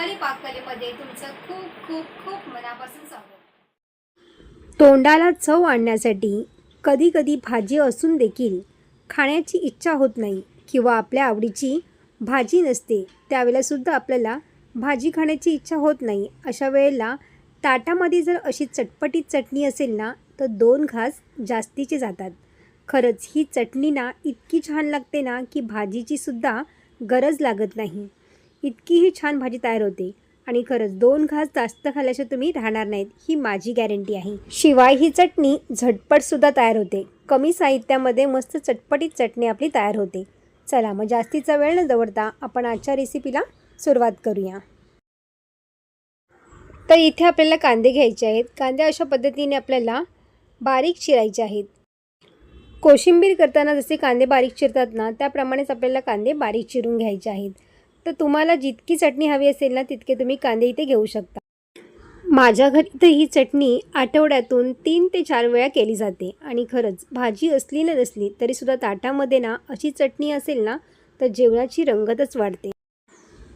रुपाली पाककलेमध्ये तुमचं खूप खूप खूप मनापासून स्वागत. तोंडाला चव आणण्यासाठी कधीकधी भाजी असून देखील खाण्याची इच्छा होत नाही किंवा आपल्या आवडीची भाजी नसते त्यावेळेलासुद्धा आपल्याला भाजी खाण्याची इच्छा होत नाही. अशा वेळेला ताटामध्ये जर अशी चटपटीत चटणी असेल ना तर दोन घास जास्तीचे जातात. खरंच ही चटणी ना इतकी छान लागते ना की भाजीची सुद्धा गरज लागत नाही. इतकीही छान भाजी तयार होते. आणि खरंच दोन घास जास्त खाल्ल्याशिवाय तुम्ही राहणार नाहीत ही माझी गॅरंटी आहे. शिवाय ही चटणी झटपटसुद्धा तयार होते. कमी साहित्यामध्ये मस्त चटपटीत चटणी आपली तयार होते. चला मग जास्तीचा वेळ न दवडता आपण आजच्या रेसिपीला सुरुवात करूया. तर इथे आपल्याला कांदे घ्यायचे आहेत. कांदे अशा पद्धतीने आपल्याला बारीक चिरायचे आहेत. कोशिंबीर करताना जसे कांदे बारीक चिरतात ना त्याप्रमाणेच आपल्याला कांदे बारीक चिरून घ्यायचे आहेत. तर तुम्हाला जितकी चटणी हवी असेल ना तितके तुम्ही कांदे इथे घेऊ शकता. माझ्या घरी तर ही चटणी आठवड्यातून तीन ते चार वेळा केली जाते. आणि खरंच भाजी असली ना नसली तरीसुद्धा ताटामध्ये ना अशी चटणी असेल ना तर जेवणाची रंगतच वाढते.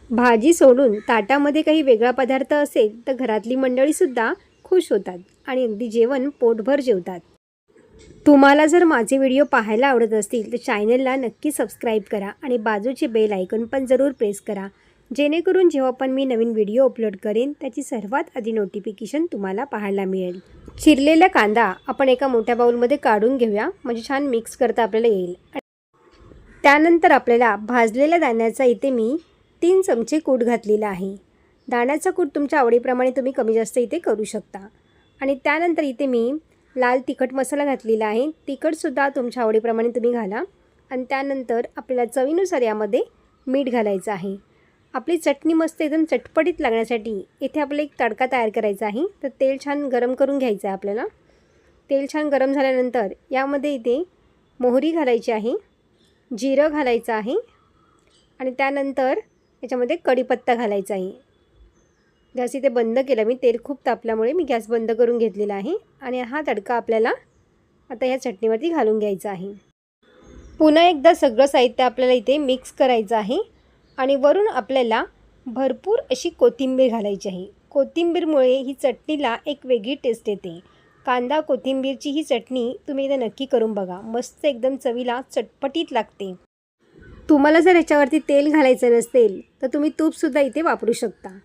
भाजी सोडून ताटामध्ये काही वेगळा पदार्थ असेल तर घरातली मंडळीसुद्धा खुश होतात आणि अगदी जेवण पोटभर जेवतात. तुम्हाला जर माझे व्हिडिओ पाहायला आवडत असतील तर चॅनलला नक्की सबस्क्राईब करा आणि बाजूचे बेल ऐकून पण जरूर प्रेस करा. जेणेकरून जेव्हा पण मी नवीन व्हिडिओ अपलोड करेन त्याची सर्वात आधी नोटिफिकेशन तुम्हाला पाहायला मिळेल. चिरलेला कांदा आपण एका मोठ्या बाऊलमध्ये काढून घेऊया म्हणजे छान मिक्स करता आपल्याला येईल. त्यानंतर आपल्याला भाजलेल्या दाण्याचा इथे मी तीन चमचे कूट घातलेला आहे. दाण्याचा कूट तुमच्या आवडीप्रमाणे तुम्ही कमी जास्त इथे करू शकता. आणि त्यानंतर इथे मी लाल तिखट मसाला घातलेला आहे. तिखटसुद्धा तुमच्या आवडीप्रमाणे तुम्ही घाला. आणि त्यानंतर आपल्याला चवीनुसार यामध्ये मीठ घालायचं आहे. आपली चटणी मस्त एकदम चटपटीत लागण्यासाठी इथे आपला एक तडका तयार करायचा आहे. तर तेल छान गरम करून घ्यायचं आहे आपल्याला. तेल छान गरम झाल्यानंतर यामध्ये इथे मोहरी घालायची आहे. जिरं घालायचं आहे. आणि त्यानंतर याच्यामध्ये कढीपत्ता घालायचा आहे. गॅस इथे बंद केला. मी तेल खूप तापल्यामुळे मी गॅस बंद करून घेतलेला आहे. आणि हा तडका आपल्याला आता ह्या चटणीवरती घालून घ्यायचा आहे. पुन्हा एकदा सगळं साहित्य आपल्याला इथे मिक्स करायचं आहे. आणि वरून आपल्याला भरपूर अशी कोथिंबीर घालायची आहे. कोथिंबीरमुळे ही चटणीला एक वेगळी टेस्ट येते. कांदा कोथिंबीरची ही चटणी तुम्ही इथे नक्की करून बघा. मस्त एकदम चवीला चटपटीत लागते. तुम्हाला जर ह्याच्यावरती तेल घालायचं नसेल तर तुम्ही तूपसुद्धा इथे वापरू शकता.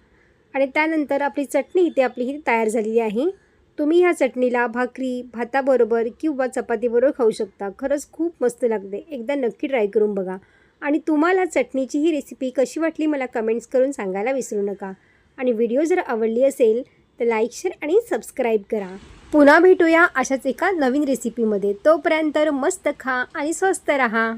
आणि त्यानंतर आपली चटणी इथे आपली ही तयार झालेली आहे. तुम्ही ह्या चटणीला भाकरी भाताबरोबर किंवा चपातीबरोबर खाऊ शकता. खरंच खूप मस्त लागते. एकदा नक्की ट्राय करून बघा. आणि तुम्हाला चटणीची ही रेसिपी कशी वाटली मला कमेंट्स करून सांगायला विसरू नका. आणि व्हिडिओ जर आवडली असेल तर लाईक शेअर आणि सबस्क्राईब करा. पुन्हा भेटूया अशाच एका नवीन रेसिपीमध्ये तोपर्यंत मस्त खा आणि स्वस्त रहा.